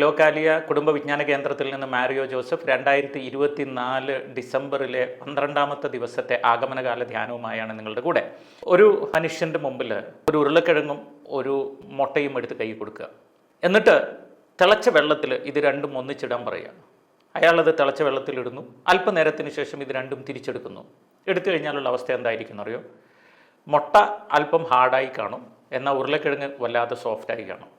ലോകാലിയ കുടുംബ വിജ്ഞാന കേന്ദ്രത്തിൽ നിന്ന് മാരിയോ ജോസഫ് രണ്ടായിരത്തി ഇരുപത്തി നാല് ഡിസംബറിലെ പന്ത്രണ്ടാമത്തെ ദിവസത്തെ ആഗമനകാല ധ്യാനവുമായാണ് നിങ്ങളുടെ കൂടെ. ഒരു മനുഷ്യന്റെ മുമ്പിൽ ഒരു ഉരുളക്കിഴങ്ങും ഒരു മുട്ടയും എടുത്ത് കൈ കൊടുക്കുക. എന്നിട്ട് തിളച്ച വെള്ളത്തിൽ ഇത് രണ്ടും ഒന്നിച്ചിടാൻ പറയുക. അയാളത് തിളച്ച വെള്ളത്തിലിടുന്നു. അല്പനേരത്തിന് ശേഷം ഇത് രണ്ടും തിരിച്ചെടുക്കുന്നു. എടുത്തു കഴിഞ്ഞാലുള്ള അവസ്ഥ എന്തായിരിക്കും അറിയോ? മുട്ട അല്പം ഹാർഡായി കാണും. എന്നാൽ ഉരുളക്കിഴങ്ങ് വല്ലാതെ സോഫ്റ്റായി കാണും.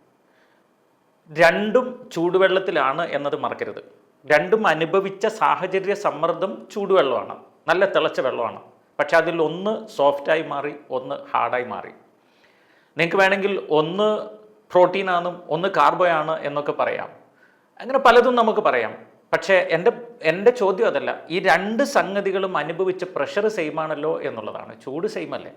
രണ്ടും ചൂടുവെള്ളത്തിലാണ് എന്നത് മറക്കരുത്. രണ്ടും അനുഭവിച്ച സാഹചര്യ സമ്മർദ്ദം ചൂടുവെള്ളമാണ്. നല്ല തിളച്ച വെള്ളമാണ്. പക്ഷെ അതിൽ ഒന്ന് സോഫ്റ്റായി മാറി ഒന്ന് ഹാർഡായി മാറി. നിങ്ങൾക്ക് വേണമെങ്കിൽ ഒന്ന് പ്രോട്ടീനാണെന്നും ഒന്ന് കാർബോ ആണ് എന്നൊക്കെ പറയാം. അങ്ങനെ പലതും നമുക്ക് പറയാം. പക്ഷേ എന്റെ എന്റെ ചോദ്യം അതല്ല. ഈ രണ്ട് സംഗതികളും അനുഭവിച്ച പ്രഷർ സെയിമാണല്ലോ എന്നുള്ളതാണ്. ചൂട് സെയിമല്ലേ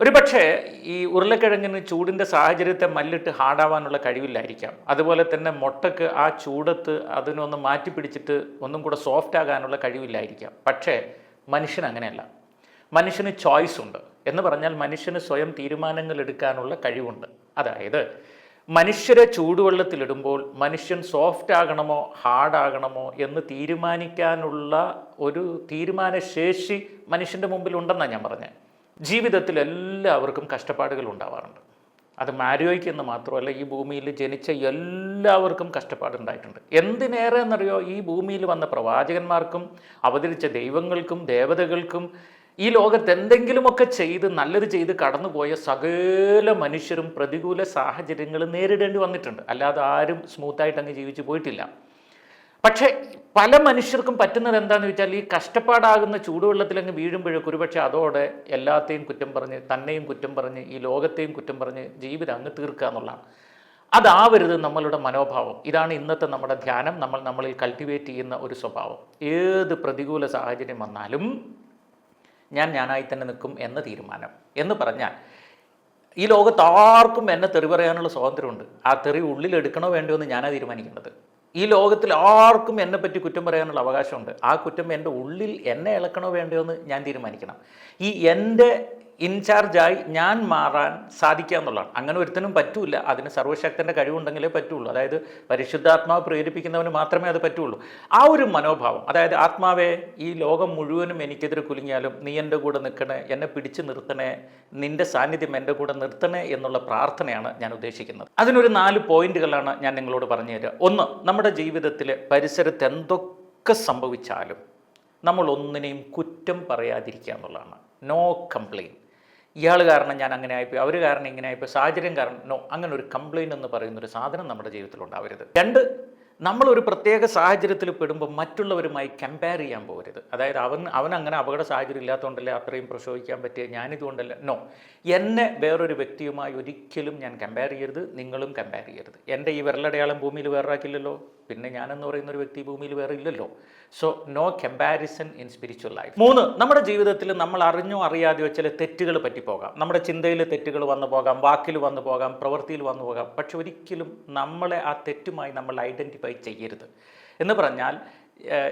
ഒരു പക്ഷേ ഈ ഉരുളക്കിഴങ്ങിന് ചൂടിന്റെ സാഹചര്യത്തെ മല്ലിട്ട് ഹാർഡാവാനുള്ള കഴിവില്ലായിരിക്കാം. അതുപോലെ തന്നെ മുട്ടക്ക് ആ ചൂടത്ത് അതിനൊന്ന് മാറ്റി പിടിച്ചിട്ട് ഒന്നും കൂടെ സോഫ്റ്റ് ആകാനുള്ള കഴിവില്ലായിരിക്കാം. പക്ഷേ മനുഷ്യൻ അങ്ങനെയല്ല. മനുഷ്യന് ചോയ്സ് ഉണ്ട്. എന്ന് പറഞ്ഞാൽ മനുഷ്യന് സ്വയം തീരുമാനങ്ങൾ എടുക്കാനുള്ള കഴിവുണ്ട്. അതായത് മനുഷ്യരെ ചൂടുവെള്ളത്തിലിടുമ്പോൾ മനുഷ്യൻ സോഫ്റ്റ് ആകണമോ ഹാർഡ് ആകണമോ എന്ന് തീരുമാനിക്കാനുള്ള ഒരു തീരുമാനശേഷി മനുഷ്യന്റെ മുമ്പിൽ ഉണ്ടെന്നാണ് ഞാൻ പറഞ്ഞത്. ജീവിതത്തിൽ എല്ലാവർക്കും കഷ്ടപ്പാടുകൾ ഉണ്ടാവാറുണ്ട് അത് മാരിയോയ്ക്ക് എന്ന് മാത്രമല്ല ഈ ഭൂമിയിൽ ജനിച്ച എല്ലാവർക്കും കഷ്ടപ്പാടുണ്ടായിട്ടുണ്ട്. എന്തിനേറെ എന്നറിയോ ഈ ഭൂമിയിൽ വന്ന പ്രവാചകന്മാർക്കും അവതരിച്ച ദൈവങ്ങൾക്കും ദേവതകൾക്കും ഈ ലോകത്ത് എന്തെങ്കിലുമൊക്കെ ചെയ്ത് നല്ലത് ചെയ്ത് കടന്നുപോയ സകല മനുഷ്യരും പ്രതികൂല സാഹചര്യങ്ങൾ നേരിടേണ്ടി വന്നിട്ടുണ്ട്. അല്ലാതെ ആരും സ്മൂത്തായിട്ട് അങ്ങ് ജീവിച്ചു പോയിട്ടില്ല. പക്ഷേ പല മനുഷ്യർക്കും പറ്റുന്നത് എന്താണെന്ന് വെച്ചാൽ ഈ കഷ്ടപ്പാടാകുന്ന ചൂടുവെള്ളത്തിൽ അങ്ങ് വീഴുമ്പോഴേക്കും ഒരുപക്ഷെ അതോടെ എല്ലാത്തെയും കുറ്റം പറഞ്ഞ് തന്നെയും കുറ്റം പറഞ്ഞ് ഈ ലോകത്തെയും കുറ്റം പറഞ്ഞ് ജീവിതം അങ്ങ് തീർക്കുക എന്നുള്ളതാണ്. അതാവരുത് നമ്മളുടെ മനോഭാവം. ഇതാണ് ഇന്നത്തെ നമ്മുടെ ധ്യാനം. നമ്മൾ നമ്മളിൽ കൾട്ടിവേറ്റ് ചെയ്യുന്ന ഒരു സ്വഭാവം. ഏത് പ്രതികൂല സാഹചര്യം വന്നാലും ഞാൻ ഞാനായി തന്നെ നിൽക്കും എന്ന തീരുമാനം. എന്ന് പറഞ്ഞാൽ ഈ ലോകത്ത് ആർക്കും എന്നെ തെറി പറയാനുള്ള സ്വാതന്ത്ര്യമുണ്ട്. ആ തെറി ഉള്ളിലെടുക്കണോ വേണ്ടോ എന്ന് ഞാനാണ് തീരുമാനിക്കേണ്ടത്. ഈ ലോകത്തിൽ ആർക്കും എന്നെ പറ്റി കുറ്റം പറയാനുള്ള അവകാശമുണ്ട്. ആ കുറ്റം എന്റെ ഉള്ളിൽ എന്നെ ഇളക്കണോ വേണ്ടയോ എന്ന് ഞാൻ തീരുമാനിക്കണം. ഈ എന്റെ ഇൻചാർജായി ഞാൻ മാറാൻ സാധിക്കുക എന്നുള്ളതാണ് അങ്ങനെ ഒരുത്തനും പറ്റൂല. അതിന് സർവശക്തന്റെ കഴിവുണ്ടെങ്കിലേ പറ്റുള്ളൂ. അതായത് പരിശുദ്ധാത്മാവ് പ്രേരിപ്പിക്കുന്നവന് മാത്രമേ അത് പറ്റുള്ളൂ. ആ ഒരു മനോഭാവം അതായത് ആത്മാവെ ഈ ലോകം മുഴുവനും എനിക്കെതിരെ കുലുങ്ങിയാലും നീ എന്റെ കൂടെ നിൽക്കണേ എന്നെ പിടിച്ചു നിർത്തണേ നിന്റെ സാന്നിധ്യം എന്റെ കൂടെ നിർത്തണേ എന്നുള്ള പ്രാർത്ഥനയാണ് ഞാൻ ഉദ്ദേശിക്കുന്നത്. അതിനൊരു നാല് പോയിന്റുകളാണ് ഞാൻ നിങ്ങളോട് പറഞ്ഞു തരിക ഒന്ന് നമ്മുടെ ജീവിതത്തിൽ പരിസരത്ത് എന്തൊക്കെ സംഭവിച്ചാലും നമ്മൾ ഒന്നിനെയും കുറ്റം പറയാതിരിക്കുക എന്നുള്ളതാണ്. നോ കംപ്ലെയിൻ ഇയാൾ കാരണം ഞാൻ അങ്ങനെ ആയിപ്പോയി അവർ കാരണം ഇങ്ങനെ ആയിപ്പോയി സാഹചര്യം കാരണം നോ അങ്ങനെ ഒരു കംപ്ലൈന്റ് എന്ന് പറയുന്ന ഒരു സാധനം നമ്മുടെ ജീവിതത്തിൽ ഉണ്ടാവരുത്. രണ്ട് നമ്മൾ ഒരു പ്രത്യേക സാഹചര്യത്തിൽ പെടുമ്പോൾ മറ്റുള്ളവരുമായി കമ്പയർ ചെയ്യാൻ പോകരുത്. അതായത് അവൻ അവൻ അങ്ങനെ അപകട സാഹചര്യം ഇല്ലാത്തതുകൊണ്ടല്ലേ അത്രയും പ്രസവിക്കാൻ പറ്റിയ ഞാനിതുകൊണ്ടല്ല നോ എന്നെ വേറൊരു വ്യക്തിയുമായി ഒരിക്കലും ഞാൻ കമ്പയർ ചെയ്യരുത് നിങ്ങളും കമ്പയർ ചെയ്യരുത്. എന്റെ ഈ വിരലടയാളം ഭൂമിയിൽ വേറാക്കില്ലല്ലോ പിന്നെ ഞാനെന്ന് പറയുന്ന ഒരു വ്യക്തി ഭൂമിയിൽ വേറെ ഇല്ലല്ലോ. So no comparison in spiritual life മൂന്ന് നമ്മുടെ ജീവിതത്തിൽ നമ്മൾ അറിഞ്ഞോ അറിയാതെയോ ചില തെറ്റുകൾ പറ്റിപ്പോകാം. നമ്മുടെ ചിന്തയിൽ തെറ്റുകൾ വന്നു പോകാം വാക്കിൽ വന്നു പോകാം പ്രവൃത്തിയിൽ വന്നു പോകാം. പക്ഷെ ഒരിക്കലും നമ്മളെ ആ തെറ്റുമായി നമ്മൾ ഐഡന്റിഫൈ ചെയ്യരുത്. എന്ന് പറഞ്ഞാൽ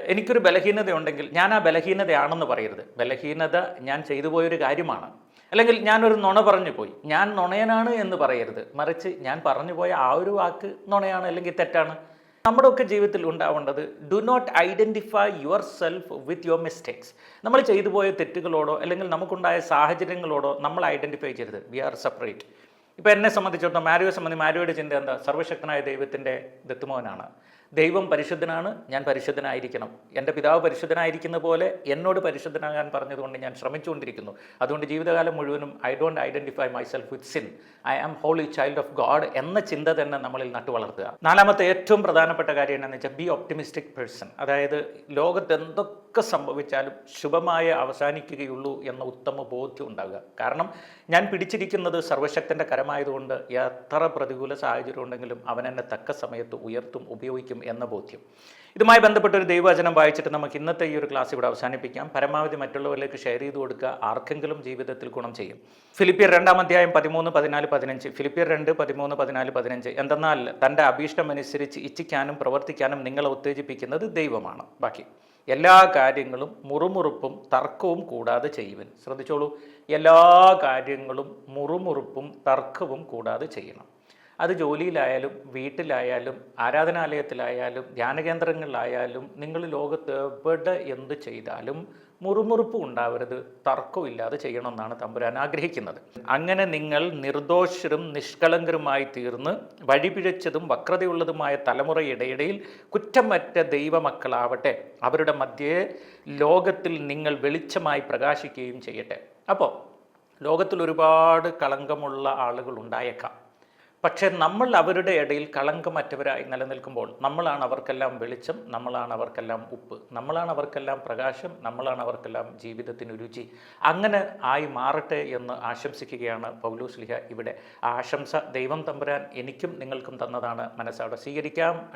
എനിക്കൊരു എനിക്കൊരു ബലഹീനതയുണ്ടെങ്കിൽ ഞാൻ ആ ബലഹീനതയാണെന്ന് പറയരുത്. ബലഹീനത ഞാൻ ചെയ്തു പോയൊരു കാര്യമാണ്. അല്ലെങ്കിൽ ഞാനൊരു നുണ പറഞ്ഞു പോയി. ഞാൻ നുണയനാണ് എന്ന് പറയരുത്. മറിച്ച് ഞാൻ പറഞ്ഞു പോയ ആ ഒരു വാക്ക് നുണയാണ് അല്ലെങ്കിൽ തെറ്റാണ്. നമ്മുടെ ഒക്കെ ജീവിതത്തിൽ ഉണ്ടാവേണ്ടത് do not identify yourself with your mistakes നമ്മൾ ചെയ്തു പോയ തെറ്റുകളോടോ അല്ലെങ്കിൽ നമുക്കുണ്ടായ സാഹചര്യങ്ങളോടോ നമ്മൾ ഐഡന്റിഫൈ ചെയ്യരുത്. വി ആർ സെപ്പറേറ്റ് ഇപ്പോൾ എന്നെ സംബന്ധിച്ചിടത്തോളം മാരിയോ സംബന്ധിച്ച് മാരിയോയുടെ ചിന്ത എന്താ? സർവശക്തനായ ദൈവത്തിന്റെ ദത്തുമോനാണ്. ദൈവം പരിശുദ്ധനാണ് ഞാൻ പരിശുദ്ധനായിരിക്കണം. എന്റെ പിതാവ് പരിശുദ്ധനായിരിക്കുന്ന പോലെ എന്നോട് പരിശുദ്ധനാകാൻ പറഞ്ഞതുകൊണ്ട് ഞാൻ ശ്രമിച്ചുകൊണ്ടിരിക്കുന്നു. അതുകൊണ്ട് ജീവിതകാലം മുഴുവനും I don't identify myself with sin I am holy child of God എന്ന ചിന്ത തന്നെ നമ്മളിൽ നട്ടു വളർത്തുക. നാലാമത്തെ ഏറ്റവും പ്രധാനപ്പെട്ട കാര്യം എന്താണെന്ന് വെച്ചാൽ ബി ഒപ്റ്റിമിസ്റ്റിക് പേഴ്സൺ അതായത് ലോകത്ത് എന്തൊക്കെ സംഭവിച്ചാലും ശുഭമായ അവസാനിക്കുകയുള്ളൂ എന്ന ഉത്തമ ബോധ്യം ഉണ്ടാകുക. കാരണം ഞാൻ പിടിച്ചിരിക്കുന്നത് സർവശക്തന്റെ കരമായതുകൊണ്ട് എത്ര പ്രതികൂല സാഹചര്യം ഉണ്ടെങ്കിലും അവൻ എന്നെ തക്ക സമയത്ത് ഉയർത്തും ഉപയോഗിക്കും എന്ന ബോധ്യം. ഇതുമായി ബന്ധപ്പെട്ട ഒരു ദൈവവചനം വായിച്ചിട്ട് നമുക്ക് ഇന്നത്തെ ഈ ഒരു ക്ലാസ് ഇവിടെ അവസാനിപ്പിക്കാം. പരമാവധി മറ്റുള്ളവരിലേക്ക് ഷെയർ ചെയ്ത് കൊടുക്കുക. ആർക്കെങ്കിലും ജീവിതത്തിൽ ഗുണം ചെയ്യും. ഫിലിപ്പിയർ രണ്ടാം അധ്യായം പതിമൂന്ന് പതിനാല് പതിനഞ്ച്. ഫിലിപ്പിയർ രണ്ട് പതിമൂന്ന് പതിനാല് പതിനഞ്ച്. എന്തെന്നാൽ തന്റെ അഭീഷ്ടമനുസരിച്ച് ഇച്ഛിക്കാനും പ്രവർത്തിക്കാനും നിങ്ങളെ ഉത്തേജിപ്പിക്കുന്നത് ദൈവമാണ്. ബാക്കി എല്ലാ കാര്യങ്ങളും മുറുമുറുപ്പും തർക്കവും കൂടാതെ ചെയ്യുവൻ. ശ്രദ്ധിച്ചോളൂ. എല്ലാ കാര്യങ്ങളും മുറുമുറുപ്പും തർക്കവും കൂടാതെ ചെയ്യണം. അത് ജോലിയിലായാലും വീട്ടിലായാലും ആരാധനാലയത്തിലായാലും ധ്യാനകേന്ദ്രങ്ങളിലായാലും നിങ്ങൾ ലോകത്ത് എവിടെ എന്ത് ചെയ്താലും മുറുമുറുപ്പ് ഉണ്ടാവരുത് തർക്കമില്ലാതെ ചെയ്യണമെന്നാണ് തമ്പുരാൻ ആഗ്രഹിക്കുന്നത്. അങ്ങനെ നിങ്ങൾ നിർദോഷരും നിഷ്കളങ്കരുമായി തീർന്ന് വഴിപിഴച്ചതും വക്രതയുള്ളതുമായ തലമുറയുടെ ഇടയിൽ കുറ്റമറ്റ ദൈവമക്കളാവട്ടെ അവരുടെ മധ്യേ ലോകത്തിൽ നിങ്ങൾ വെളിച്ചമായി പ്രകാശിക്കുകയും ചെയ്യട്ടെ. അപ്പോൾ ലോകത്തിൽ ഒരുപാട് കളങ്കമുള്ള ആളുകൾ ഉണ്ടായേക്കാം. പക്ഷേ നമ്മൾ അവരുടെ ഇടയിൽ കളങ്കമറ്റവരായി നിലനിൽക്കുമ്പോൾ നമ്മളാണ് അവർക്കെല്ലാം വെളിച്ചം നമ്മളാണ് അവർക്കെല്ലാം ഉപ്പ് നമ്മളാണ് അവർക്കെല്ലാം പ്രകാശം നമ്മളാണ് അവർക്കെല്ലാം ജീവിതത്തിന് രുചി. അങ്ങനെ ആയി മാറട്ടെ എന്ന് ആശംസിക്കുകയാണ് പൗലൂസ് ലിഹ ഇവിടെ. ആ ആശംസ ദൈവം തമ്പുരാൻ എനിക്കും നിങ്ങൾക്കും തന്നതാണ്. മനസ്സവിടെ സ്വീകരിക്കാം.